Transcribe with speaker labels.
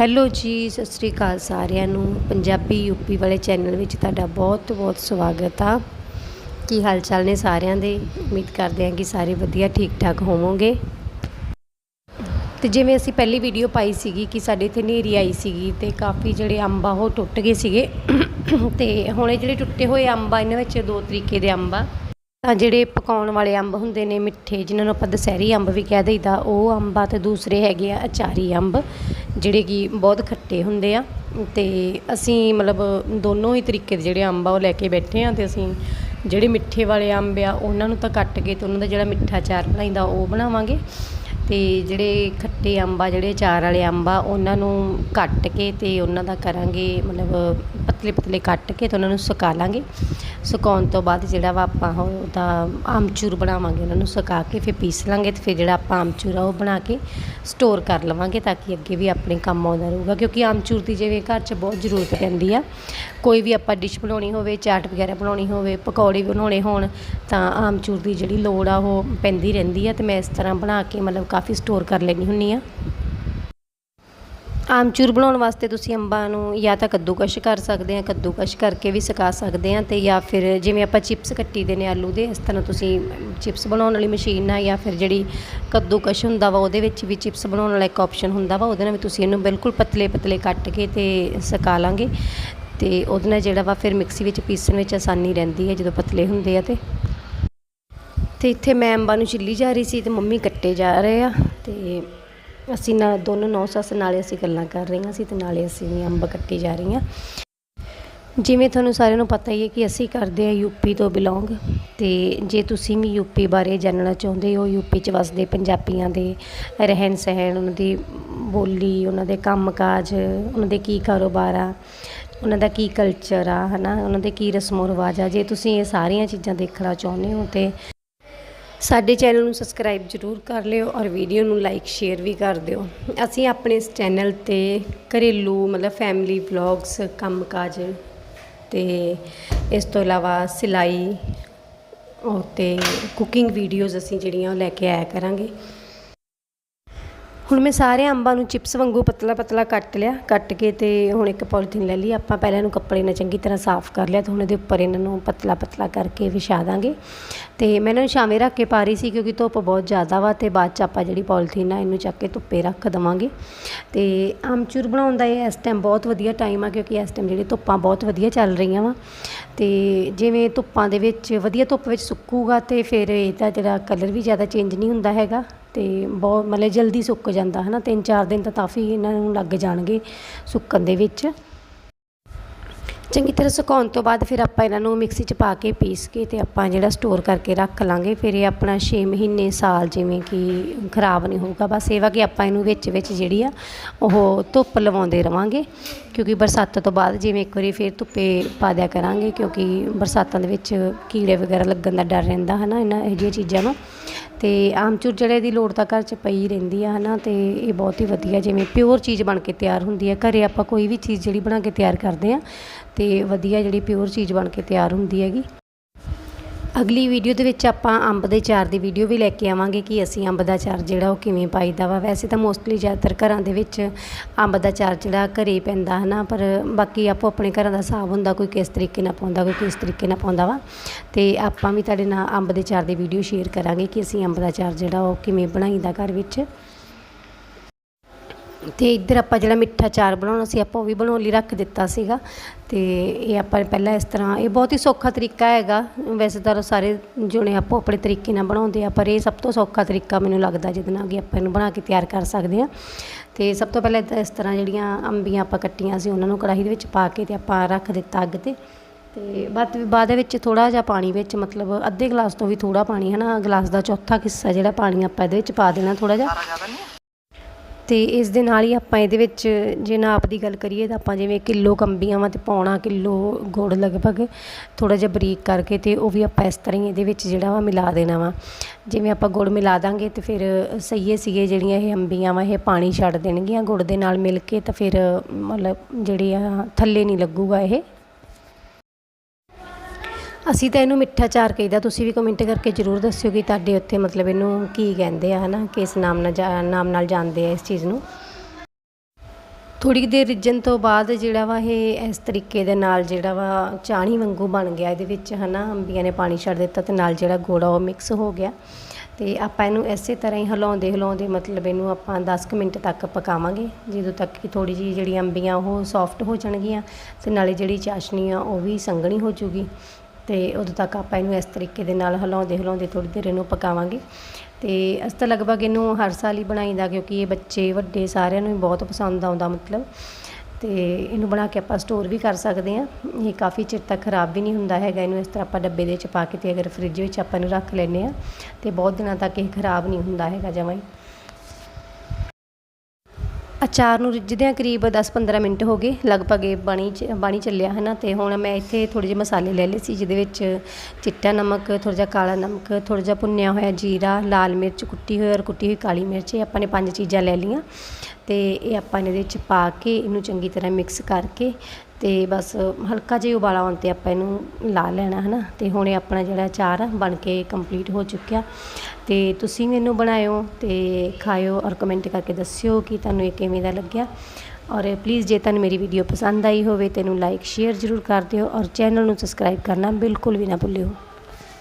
Speaker 1: Hello ਜੀ, ਸਤਿ ਸ੍ਰੀ ਅਕਾਲ ਸਾਰਿਆਂ ਨੂੰ। ਪੰਜਾਬੀ ਯੂਪੀ ਵਾਲੇ ਚੈਨਲ ਵਿੱਚ ਤੁਹਾਡਾ ਬਹੁਤ ਬਹੁਤ ਸਵਾਗਤ ਆ। ਕੀ ਹਾਲ ਚਾਲ ਨੇ ਸਾਰਿਆਂ ਦੇ? ਉਮੀਦ ਕਰਦੇ ਹਾਂ ਕਿ ਸਾਰੇ ਵਧੀਆ ਠੀਕ ਠਾਕ ਹੋਵੋਗੇ। ਤੇ ਜਿਵੇਂ ਅਸੀਂ ਪਹਿਲੀ ਵੀਡੀਓ ਪਾਈ ਸੀਗੀ ਕਿ ਸਾਡੇ ਇੱਥੇ ਹਨੇਰੀ ਆਈ ਸੀਗੀ ਤੇ ਕਾਫੀ ਜਿਹੜੇ ਅੰਬ ਆ ਉਹ ਟੁੱਟ ਗਏ ਸੀਗੇ। ਤੇ ਹੁਣ ਇਹ ਜਿਹੜੇ ਟੁੱਟੇ ਹੋਏ ਅੰਬ ਆ ਇਹਨਾਂ ਵਿੱਚ ਦੋ ਤਰੀਕੇ ਦੇ ਅੰਬ ਆ। ਤਾਂ ਜਿਹੜੇ ਪਕਾਉਣ ਵਾਲੇ ਅੰਬ ਹੁੰਦੇ ਨੇ, ਮਿੱਠੇ, ਜਿਨ੍ਹਾਂ ਨੂੰ ਆਪਾਂ ਦਸਹਿਰੀ ਅੰਬ ਵੀ ਕਹਿ ਦਈਦਾ, ਉਹ ਅੰਬ ਆ ਤੇ ਦੂਸਰੇ ਹੈਗੇ ਆ ਅਚਾਰੀ ਅੰਬ। ਜਿਹੜੇ ਕਿ ਬਹੁਤ ਖੱਟੇ ਹੁੰਦੇ ਆ ਤੇ ਅਸੀਂ ਮਤਲਬ ਦੋਨੋਂ ਹੀ ਤਰੀਕੇ ਦੇ ਜਿਹੜੇ ਅੰਬ ਆ ਉਹ ਲੈ ਕੇ ਬੈਠੇ ਆ ਤੇ ਅਸੀਂ ਜਿਹੜੇ ਮਿੱਠੇ ਵਾਲੇ ਅੰਬ ਆ ਉਹਨਾਂ ਨੂੰ ਤਾਂ ਕੱਟ ਕੇ ਤੇ ਉਹਨਾਂ ਦਾ ਜਿਹੜਾ ਮਿੱਠਾ ਚਾਰ ਬਣਾਈਦਾ ਉਹ ਬਣਾਵਾਂਗੇ। ਅਤੇ ਜਿਹੜੇ ਖੱਟੇ ਅੰਬ ਆ, ਜਿਹੜੇ ਅਚਾਰ ਵਾਲੇ ਅੰਬ ਆ, ਉਹਨਾਂ ਨੂੰ ਕੱਟ ਕੇ ਅਤੇ ਉਹਨਾਂ ਦਾ ਕਰਾਂਗੇ ਮਤਲਬ ਪਤਲੇ ਪਤਲੇ ਕੱਟ ਕੇ ਅਤੇ ਉਹਨਾਂ ਨੂੰ ਸੁਕਾ ਲਾਂਗੇ। ਸੁਕਾਉਣ ਤੋਂ ਬਾਅਦ ਜਿਹੜਾ ਵਾ ਆਪਾਂ ਉਹਦਾ ਆਮਚੂਰ ਬਣਾਵਾਂਗੇ, ਉਹਨਾਂ ਨੂੰ ਸੁਕਾ ਕੇ ਫਿਰ ਪੀਸ ਲਾਂਗੇ ਅਤੇ ਫਿਰ ਜਿਹੜਾ ਆਪਾਂ ਆਮਚੂਰ ਆ ਉਹ ਬਣਾ ਕੇ ਸਟੋਰ ਕਰ ਲਵਾਂਗੇ ਤਾਂ ਕਿ ਅੱਗੇ ਵੀ ਆਪਣੇ ਕੰਮ ਆਉਂਦਾ ਰਹੂਗਾ। ਕਿਉਂਕਿ ਆਮਚੂਰ ਦੀ ਜਿਵੇਂ ਘਰ 'ਚ ਬਹੁਤ ਜ਼ਰੂਰਤ ਪੈਂਦੀ ਆ। ਕੋਈ ਵੀ ਆਪਾਂ ਡਿਸ਼ ਬਣਾਉਣੀ ਹੋਵੇ, ਚਾਟ ਵਗੈਰਾ ਬਣਾਉਣੀ ਹੋਵੇ, ਪਕੌੜੇ ਬਣਾਉਣੇ ਹੋਣ ਤਾਂ ਆਮਚੂਰ ਦੀ ਜਿਹੜੀ ਲੋੜ ਆ ਉਹ ਪੈਂਦੀ ਰਹਿੰਦੀ ਆ ਅਤੇ ਮੈਂ ਇਸ ਤਰ੍ਹਾਂ ਬਣਾ ਕੇ ਮਤਲਬ ਕਾਫੀ ਸਟੋਰ ਕਰ ਲੈਣੀ ਹੁੰਨੀ ਆ। ਆਮਚੂਰ ਬਣਾਉਣ ਵਾਸਤੇ ਤੁਸੀਂ ਅੰਬਾਂ ਨੂੰ ਜਾਂ ਤਾਂ ਕੱਦੂਕਸ਼ ਕਰ ਸਕਦੇ ਆ, ਕੱਦੂਕਸ਼ ਕਰਕੇ ਵੀ ਸੁਕਾ ਸਕਦੇ ਆ ਤੇ ਜਾਂ ਫਿਰ ਜਿਵੇਂ ਆਪਾਂ ਚਿਪਸ ਕੱਟੀ ਦੇ ਨੇ ਆਲੂ ਦੇ, ਇਸ ਤਰ੍ਹਾਂ ਤੁਸੀਂ ਚਿਪਸ ਬਣਾਉਣ ਵਾਲੀ ਮਸ਼ੀਨ ਆ ਜਾਂ ਫਿਰ ਜਿਹੜੀ ਕੱਦੂਕਸ਼ ਹੁੰਦਾ ਵਾ ਉਹਦੇ ਵਿੱਚ ਵੀ ਚਿਪਸ ਬਣਾਉਣ ਵਾਲਾ ਇੱਕ ਆਪਸ਼ਨ ਹੁੰਦਾ ਵਾ, ਉਹਦੇ ਨਾਲ ਵੀ ਤੁਸੀਂ ਇਹਨੂੰ ਬਿਲਕੁਲ ਪਤਲੇ ਪਤਲੇ ਕੱਟ ਕੇ ਤੇ ਸੁਕਾ ਲਾਂਗੇ ਤੇ ਉਹਦੇ ਨਾਲ ਜਿਹੜਾ ਵਾ ਫਿਰ ਮਿਕਸੀ ਵਿੱਚ ਪੀਸਣ ਵਿੱਚ ਆਸਾਨੀ ਰਹਿੰਦੀ ਹੈ ਜਦੋਂ ਪਤਲੇ ਹੁੰਦੇ ਆ ਤੇ। ਤੇ ਇੱਥੇ ਮੈਂ ਅੰਬਾਂ ਨੂੰ ਛਿੱਲੀ ਜਾ ਰਹੀ ਸੀ ਤੇ ਮੰਮੀ ਕੱਟੇ ਜਾ ਰਹੇ ਆ ਤੇ ਅਸੀਂ ਨਾ ਦੋਨੋਂ ਨੌ ਸੱਸ ਨਾਲੇ ਅਸੀਂ ਗੱਲਾਂ ਕਰ ਰਹੀਆਂ ਸੀ ਤੇ ਨਾਲੇ ਅਸੀਂ ਵੀ ਅੰਬ ਕੱਟੀ ਜਾ ਰਹੀਆਂ। ਜਿਵੇਂ ਤੁਹਾਨੂੰ ਸਾਰਿਆਂ ਨੂੰ ਪਤਾ ਹੀ ਹੈ ਕਿ ਅਸੀਂ ਕਰਦੇ ਆ ਯੂਪੀ ਤੋਂ ਬਿਲੋਂਗ ਤੇ ਜੇ ਤੁਸੀਂ ਵੀ ਯੂਪੀ ਬਾਰੇ ਜਾਣਨਾ ਚਾਹੁੰਦੇ ਹੋ ਯੂਪੀ 'ਚ ਵਸਦੇ ਪੰਜਾਬੀਆਂ ਦੇ ਰਹਿਣ ਸਹਿਣ, ਉਹਨਾਂ ਦੀ ਬੋਲੀ, ਉਹਨਾਂ ਦੇ ਕੰਮਕਾਜ, ਉਹਨਾਂ ਦੇ ਕੀ ਕਾਰੋਬਾਰ ਆ, ਉਹਨਾਂ ਦਾ ਕੀ ਕਲਚਰ ਆ, ਹਨਾ, ਉਹਨਾਂ ਦੇ ਕੀ ਰਸਮੋ ਰਿਵਾਜ ਆ, ਜੇ ਤੁਸੀਂ ਇਹ ਸਾਰੀਆਂ ਚੀਜ਼ਾਂ ਦੇਖਣਾ ਚਾਹੁੰਦੇ ਹੋ ਤੇ ਸਾਡੇ ਚੈਨਲ ਨੂੰ ਸਬਸਕ੍ਰਾਈਬ ਜ਼ਰੂਰ ਕਰ ਲਿਓ ਔਰ ਵੀਡੀਓ ਨੂੰ ਲਾਈਕ, ਸ਼ੇਅਰ ਵੀ ਕਰ ਦਿਓ। ਅਸੀਂ ਆਪਣੇ ਇਸ ਚੈਨਲ ਤੇ ਘਰੇਲੂ ਮਤਲਬ ਫੈਮਿਲੀ ਵਲੌਗਸ ਕੰਮਕਾਜ ਤੇ ਇਸ ਤੋਂ ਇਲਾਵਾ ਸਿਲਾਈ ਔਰ ਤੇ ਕੁਕਿੰਗ ਵੀਡੀਓਜ਼ ਅਸੀਂ ਜਿਹੜੀਆਂ ਉਹ ਲੈ ਕੇ ਆਇਆ ਕਰਾਂਗੇ। ਹੁਣ ਮੈਂ ਸਾਰੇ ਅੰਬਾਂ ਨੂੰ ਚਿਪਸ ਵਾਂਗੂ ਪਤਲਾ ਪਤਲਾ ਕੱਟ ਲਿਆ, ਕੱਟ ਕੇ ਤੇ ਹੁਣ ਇੱਕ ਪੋਲੀਥੀਨ ਲੈ ਲਈ। ਆਪਾਂ ਪਹਿਲਾਂ ਇਹਨੂੰ ਕੱਪੜੇ ਨਾਲ ਚੰਗੀ ਤਰ੍ਹਾਂ ਸਾਫ਼ ਕਰ ਲਿਆ ਤੇ ਹੁਣ ਇਹਦੇ ਉੱਪਰ ਇਹਨਾਂ ਨੂੰ ਪਤਲਾ ਪਤਲਾ ਕਰਕੇ ਵਿਛਾ ਦਾਂਗੇ। ਤੇ ਮੈਂ ਇਹਨਾਂ ਨੂੰ ਛਾਵੇਂ ਰੱਖ ਕੇ ਪਾ ਰਹੀ ਸੀ ਕਿਉਂਕਿ ਧੁੱਪ ਬਹੁਤ ਜ਼ਿਆਦਾ ਵਾ ਤੇ ਬਾਅਦ ਚ ਆਪਾਂ ਜਿਹੜੀ ਪੋਲੀਥੀਨ ਆ ਇਹਨੂੰ ਚੱਕ ਕੇ ਧੁੱਪੇ ਰੱਖ ਦਵਾਂਗੇ। ਤੇ ਆਮਚੂਰ ਬਣਾਉਣ ਦਾ ਇਹ ਇਸ ਟਾਈਮ ਬਹੁਤ ਵਧੀਆ ਟਾਈਮ ਆ ਕਿਉਂਕਿ ਇਸ ਟਾਈਮ ਜਿਹੜੀ ਧੁੱਪਾਂ ਬਹੁਤ ਵਧੀਆ ਚੱਲ ਰਹੀਆਂ ਵਾ। ਤੇ ਜਿਵੇਂ ਧੁੱਪਾਂ ਦੇ ਵਿੱਚ ਵਧੀਆ ਧੁੱਪ ਵਿੱਚ ਸੁੱਕੂਗਾ ਤੇ ਫਿਰ ਇਹਦਾ ਜਿਹੜਾ ਕਲਰ ਵੀ ਜ਼ਿਆਦਾ ਚੇਂਜ ਨਹੀਂ ਹੁੰਦਾ ਹੈਗਾ। ਅਤੇ ਬਹੁਤ ਮਤਲਬ ਜਲਦੀ ਸੁੱਕ ਜਾਂਦਾ ਹੈ ਨਾ ਤਿੰਨ ਚਾਰ ਦਿਨ ਤਾਂ ਕਾਫੀ ਇਹਨਾਂ ਨੂੰ ਲੱਗ ਜਾਣਗੇ ਸੁੱਕਣ ਦੇ ਵਿੱਚ। ਚੰਗੀ ਤਰ੍ਹਾਂ ਸੁਕਾਉਣ ਤੋਂ ਬਾਅਦ ਫਿਰ ਆਪਾਂ ਇਹਨਾਂ ਨੂੰ ਮਿਕਸੀ 'ਚ ਪਾ ਕੇ ਪੀਸ ਕੇ ਤੇ ਆਪਾਂ ਜਿਹੜਾ ਸਟੋਰ ਕਰਕੇ ਰੱਖ ਲਾਂਗੇ। ਫਿਰ ਇਹ ਆਪਣਾ 6 ਮਹੀਨੇ ਸਾਲ ਜਿਵੇਂ ਕਿ ਖਰਾਬ ਨਹੀਂ ਹੋਊਗਾ। ਬਸ ਇਹ ਵਾ ਕਿ ਆਪਾਂ ਇਹਨੂੰ ਵਿੱਚ ਵਿੱਚ ਜਿਹੜੀ ਆ, ਉਹ ਧੁੱਪ ਲਵਾਉਂਦੇ ਰਵਾਂਗੇ। ਕਿਉਂਕਿ ਬਰਸਾਤਾਂ ਤੋਂ ਬਾਅਦ ਜਿਵੇਂ ਇੱਕ ਵਾਰੀ ਫਿਰ ਧੁੱਪੇ ਪਾ ਦਿਆ ਕਰਾਂਗੇ, ਕਿਉਂਕਿ ਬਰਸਾਤਾਂ ਦੇ ਵਿੱਚ ਕੀੜੇ ਵਗੈਰਾ ਲੱਗਣ ਦਾ ਡਰ ਰਹਿੰਦਾ ਹੈ ਨਾ ਇਹਨਾਂ ਇਹੋ ਜਿਹੀਆਂ ਚੀਜ਼ਾਂ ਨੂੰ। ਅਤੇ ਆਮਚੂਰ ਜਿਹੜੇ ਦੀ ਲੋੜ ਤਾਂ ਘਰ 'ਚ ਪਈ ਰਹਿੰਦੀ ਆ ਹੈ ਨਾ ਅਤੇ ਇਹ ਬਹੁਤ ਹੀ ਵਧੀਆ ਜਿਵੇਂ ਪਿਓਰ ਚੀਜ਼ ਬਣ ਕੇ ਤਿਆਰ ਹੁੰਦੀ ਹੈ ਘਰ ਆਪਾਂ ਕੋਈ ਵੀ ਚੀਜ਼ ਜਿਹੜੀ ਬਣਾ ਕੇ ਤਿਆਰ ਕਰਦੇ ਹਾਂ ਅਤੇ ਵਧੀਆ ਜਿਹੜੀ ਪਿਓਰ ਚੀਜ਼ ਬਣ ਕੇ ਤਿਆਰ ਹੁੰਦੀ ਹੈਗੀ। ਅਗਲੀ ਵੀਡੀਓ ਦੇ ਵਿੱਚ ਆਪਾਂ ਅੰਬ ਦੇ ਚਾਰ ਦੀ ਵੀਡੀਓ ਵੀ ਲੈ ਕੇ ਆਵਾਂਗੇ ਕਿ ਅਸੀਂ ਅੰਬ ਦਾ ਚਾਰ ਜਿਹੜਾ ਉਹ ਕਿਵੇਂ ਪਾਈਦਾ ਵਾ। ਵੈਸੇ ਤਾਂ ਮੋਸਟਲੀ ਜ਼ਿਆਦਾਤਰ ਘਰਾਂ ਦੇ ਵਿੱਚ ਅੰਬ ਦਾ ਚਾਰ ਜਿਹੜਾ ਘਰੇ ਪੈਂਦਾ ਹਨਾ, ਪਰ ਬਾਕੀ ਆਪੋ ਆਪਣੇ ਘਰਾਂ ਦਾ ਹਿਸਾਬ ਹੁੰਦਾ, ਕੋਈ ਕਿਸ ਤਰੀਕੇ ਨਾਲ ਪਾਉਂਦਾ, ਕੋਈ ਕਿਸ ਤਰੀਕੇ ਨਾਲ ਪਾਉਂਦਾ ਵਾ। ਤੇ ਆਪਾਂ ਵੀ ਤੁਹਾਡੇ ਨਾਲ ਅੰਬ ਦੇ ਚਾਰ ਦੀ ਵੀਡੀਓ ਸ਼ੇਅਰ ਕਰਾਂਗੇ ਕਿ ਅਸੀਂ ਅੰਬ ਦਾ ਚਾਰ ਜਿਹੜਾ ਉਹ ਕਿਵੇਂ ਬਣਾਈਦਾ ਘਰ ਵਿੱਚ। ਅਤੇ ਇੱਧਰ ਆਪਾਂ ਜਿਹੜਾ ਮਿੱਠਾ ਚਾਰ ਬਣਾਉਣਾ ਸੀ, ਆਪਾਂ ਉਹ ਵੀ ਬਣਾਉਣ ਲਈ ਰੱਖ ਦਿੱਤਾ ਸੀਗਾ। ਅਤੇ ਇਹ ਆਪਾਂ ਪਹਿਲਾਂ ਇਸ ਤਰ੍ਹਾਂ, ਇਹ ਬਹੁਤ ਹੀ ਸੌਖਾ ਤਰੀਕਾ ਹੈਗਾ। ਵੈਸੇ ਤਾਂ ਸਾਰੇ ਜੁਣੇ ਆਪੋ ਆਪਣੇ ਤਰੀਕੇ ਨਾਲ ਬਣਾਉਂਦੇ ਆ, ਪਰ ਇਹ ਸਭ ਤੋਂ ਸੌਖਾ ਤਰੀਕਾ ਮੈਨੂੰ ਲੱਗਦਾ ਜਿਹਦੇ ਨਾਲ ਕਿ ਆਪਾਂ ਇਹਨੂੰ ਬਣਾ ਕੇ ਤਿਆਰ ਕਰ ਸਕਦੇ ਆ ਤੇ ਸਭ ਤੋਂ ਪਹਿਲਾਂ ਇਸ ਤਰ੍ਹਾਂ ਜਿਹੜੀਆਂ ਅੰਬੀਆਂ ਆਪਾਂ ਕੱਟੀਆਂ ਸੀ, ਉਹਨਾਂ ਨੂੰ ਕੜਾਹੀ ਦੇ ਵਿੱਚ ਪਾ ਕੇ ਤੇ ਆਪਾਂ ਰੱਖ ਦਿੱਤਾ ਅੱਗ ਤੇ। ਤੇ ਬਾਅਦ ਬਾਅਦ ਦੇ ਵਿੱਚ ਥੋੜਾ ਜਿਹਾ ਪਾਣੀ ਵਿੱਚ, ਮਤਲਬ ਅੱਧੇ ਗਲਾਸ ਤੋਂ ਵੀ ਥੋੜਾ ਪਾਣੀ ਹੈ ਨਾ ਗਲਾਸ ਦਾ ਚੌਥਾ ਹਿੱਸਾ ਜਿਹੜਾ ਪਾਣੀ ਆਪਾਂ ਇਹਦੇ ਵਿੱਚ ਪਾ ਦੇਣਾ ਥੋੜਾ ਜਿਹਾ। ਅਤੇ ਇਸ ਦੇ ਨਾਲ ਹੀ ਆਪਾਂ ਇਹਦੇ ਵਿੱਚ, ਜੇ ਨਾਪ ਦੀ ਗੱਲ ਕਰੀਏ ਤਾਂ ਆਪਾਂ ਜਿਵੇਂ ਕਿਲੋ ਕੰਬੀਆਂ ਵਾ ਤੇ ਪੌਣਾ ਕਿਲੋ ਗੁੜ ਲਗਭਗ ਥੋੜ੍ਹਾ ਜਿਹਾ ਬਰੀਕ ਕਰਕੇ ਅਤੇ ਉਹ ਵੀ ਆਪਾਂ ਇਸ ਤਰ੍ਹਾਂ ਹੀ ਇਹਦੇ ਵਿੱਚ ਜਿਹੜਾ ਵਾ ਮਿਲਾ ਦੇਣਾ ਵਾ। ਜਿਵੇਂ ਆਪਾਂ ਗੁੜ ਮਿਲਾ ਦਾਂਗੇ ਤੇ ਫਿਰ ਸਹੀਏ ਸੀਗੇ ਜਿਹੜੀਆਂ ਇਹ ਅੰਬੀਆਂ ਵਾ, ਇਹ ਪਾਣੀ ਛੱਡ ਦੇਣਗੀਆਂ ਗੁੜ ਦੇ ਨਾਲ ਮਿਲ ਕੇ ਤਾਂ ਫਿਰ ਮਤਲਬ ਜਿਹੜੀ ਆ ਥੱਲੇ ਨਹੀਂ ਲੱਗੂਗਾ ਇਹ। ਅਸੀਂ ਤਾਂ ਇਹਨੂੰ ਮਿੱਠਾ ਚਾਰ ਕਹੀਦਾ, ਤੁਸੀਂ ਵੀ ਕਮੈਂਟ ਕਰਕੇ ਜ਼ਰੂਰ ਦੱਸਿਓ ਕਿ ਤੁਹਾਡੇ ਉੱਥੇ ਮਤਲਬ ਇਹਨੂੰ ਕੀ ਕਹਿੰਦੇ ਆ, ਹਨਾ, ਕਿਸ ਨਾਮ ਨਾਲ ਜਾ- ਨਾਮ ਨਾਲ ਜਾਣਦੇ ਆ ਇਸ ਚੀਜ਼ ਨੂੰ। ਥੋੜੀ ਦੇਰ ਰਿੱਝਣ ਤੋਂ ਬਾਅਦ ਜਿਹੜਾ ਵਾ ਇਹ ਇਸ ਤਰੀਕੇ ਦੇ ਨਾਲ ਜਿਹੜਾ ਵਾ ਚਾਣੀ ਵਾਂਗੂ ਬਣ ਗਿਆ ਇਹਦੇ ਵਿੱਚ, ਹਨਾ, ਅੰਬੀਆਂ ਨੇ ਪਾਣੀ ਛੱਡ ਦਿੱਤਾ ਤੇ ਨਾਲ ਜਿਹੜਾ ਗੋੜਾ ਉਹ ਮਿਕਸ ਹੋ ਗਿਆ। ਤੇ ਆਪਾਂ ਇਹਨੂੰ ਇਸੇ ਤਰ੍ਹਾਂ ਹੀ ਹਿਲਾਉਂਦੇ ਹਿਲਾਉਂਦੇ ਮਤਲਬ ਇਹਨੂੰ ਆਪਾਂ 10 ਕੁ ਮਿੰਟ ਤੱਕ ਪਕਾਵਾਂਗੇ, ਜਦੋਂ ਤੱਕ ਕਿ ਥੋੜੀ ਜਿਹੀ ਜਿਹੜੀ ਅੰਬੀਆਂ ਉਹ ਸੌਫਟ ਹੋ ਜਾਣਗੀਆਂ ਤੇ ਨਾਲੇ ਜਿਹੜੀ ਚਾਸ਼ਨੀ ਆ ਉਹ ਵੀ ਸੰਘਣੀ ਹੋ ਜੂਗੀ। ਤੇ ਉਦੋਂ ਤੱਕ ਆਪਾਂ ਇਹਨੂੰ ਇਸ ਤਰੀਕੇ ਦੇ ਨਾਲ ਹਿਲਾਉਂਦੇ ਹਿਲਾਉਂਦੇ ਥੋੜੀ ਦੇਰ ਇਹਨੂੰ ਪਕਾਵਾਂਗੇ। ਤੇ ਅਸੀਂ ਤਾਂ ਲਗਭਗ ਇਹਨੂੰ ਹਰ ਸਾਲ ਹੀ ਬਣਾਈਦਾ ਕਿਉਂਕਿ ਇਹ ਬੱਚੇ ਵੱਡੇ ਸਾਰਿਆਂ ਨੂੰ ਹੀ ਬਹੁਤ ਪਸੰਦ ਆਉਂਦਾ ਮਤਲਬ। ਤੇ ਇਹਨੂੰ ਬਣਾ ਕੇ ਆਪਾਂ ਸਟੋਰ ਵੀ ਕਰ ਸਕਦੇ ਹਾਂ। ਇਹ ਕਾਫੀ ਚਿਰ ਤੱਕ ਖਰਾਬ ਵੀ ਨਹੀਂ ਹੁੰਦਾ ਹੈਗਾ। ਇਹਨੂੰ ਇਸ ਤਰ੍ਹਾਂ ਆਪਾਂ ਡੱਬੇ ਦੇ ਵਿੱਚ ਪਾ ਕੇ ਤੇ ਅਗਰ ਫ੍ਰਿਜ ਵਿੱਚ ਆਪਾਂ ਇਹਨੂੰ ਰੱਖ ਲੈਂਦੇ ਆ ਤੇ ਬਹੁਤ ਦਿਨਾਂ ਤੱਕ ਇਹ ਖਰਾਬ ਨਹੀਂ ਹੁੰਦਾ ਹੈਗਾ ਜਮਾਂ ਅਚਾਰ ਨੂੰ ਰਿੱਝਦਿਆਂ ਕਰੀਬ 10-15 ਮਿੰਟ ਹੋ ਗਏ, ਲਗਭਗ ਇਹ ਬਣੀ ਚ- ਬਣੀ ਚੱਲਿਆ ਹੈ ਨਾ ਅਤੇ ਹੁਣ ਮੈਂ ਇੱਥੇ ਥੋੜ੍ਹੇ ਜਿਹੇ ਮਸਾਲੇ ਲੈ ਲਏ ਸੀ, ਜਿਹਦੇ ਵਿੱਚ ਚਿੱਟਾ ਨਮਕ, ਥੋੜ੍ਹਾ ਜਿਹਾ ਕਾਲਾ ਨਮਕ, ਥੋੜ੍ਹਾ ਜਿਹਾ ਭੁੰਨਿਆ ਹੋਇਆ ਜੀਰਾ, ਲਾਲ ਮਿਰਚ ਕੁੱਟੀ ਹੋਈ, ਔਰ ਕੁੱਟੀ ਹੋਈ ਕਾਲੀ ਮਿਰਚ, ਇਹ ਆਪਾਂ ਨੇ ਪੰਜ ਚੀਜ਼ਾਂ ਲੈ ਲਈਆਂ। ਤੇ ਇਹ ਆਪਾਂ ਇਹਦੇ ਵਿੱਚ ਪਾ ਕੇ ਇਹਨੂੰ ਚੰਗੀ ਤਰ੍ਹਾਂ ਮਿਕਸ ਕਰਕੇ ਤੇ ਬਸ ਹਲਕਾ ਜਿਹਾ ਉਬਾਲਾ ਆਉਣ ਤੇ ਆਪਾਂ ਇਹਨੂੰ ਲਾ ਲੈਣਾ ਹੈ ਨਾ ਤੇ ਹੁਣ ਇਹ ਆਪਣਾ ਜਿਹੜਾ ਅਚਾਰ ਆ ਬਣ ਕੇ ਕੰਪਲੀਟ ਹੋ ਚੁੱਕਿਆ। ਤੇ ਤੁਸੀਂ ਵੀ ਇਹਨੂੰ ਬਣਾਇਓ ਤੇ ਖਾਇਓ ਔਰ ਕਮੈਂਟ ਕਰਕੇ ਦੱਸਿਓ ਕਿ ਤੁਹਾਨੂੰ ਇਹ ਕਿਵੇਂ ਦਾ ਲੱਗਿਆ। ਔਰ ਪਲੀਜ਼ ਜੇ ਤੁਹਾਨੂੰ ਮੇਰੀ ਵੀਡੀਓ ਪਸੰਦ ਆਈ ਹੋਵੇ ਤੈਨੂੰ ਲਾਈਕ ਸ਼ੇਅਰ ਜ਼ਰੂਰ ਕਰ ਦਿਓ ਔਰ ਚੈਨਲ ਨੂੰ ਸਬਸਕ੍ਰਾਈਬ ਕਰਨਾ ਬਿਲਕੁਲ ਵੀ ਨਾ ਭੁੱਲਿਓ।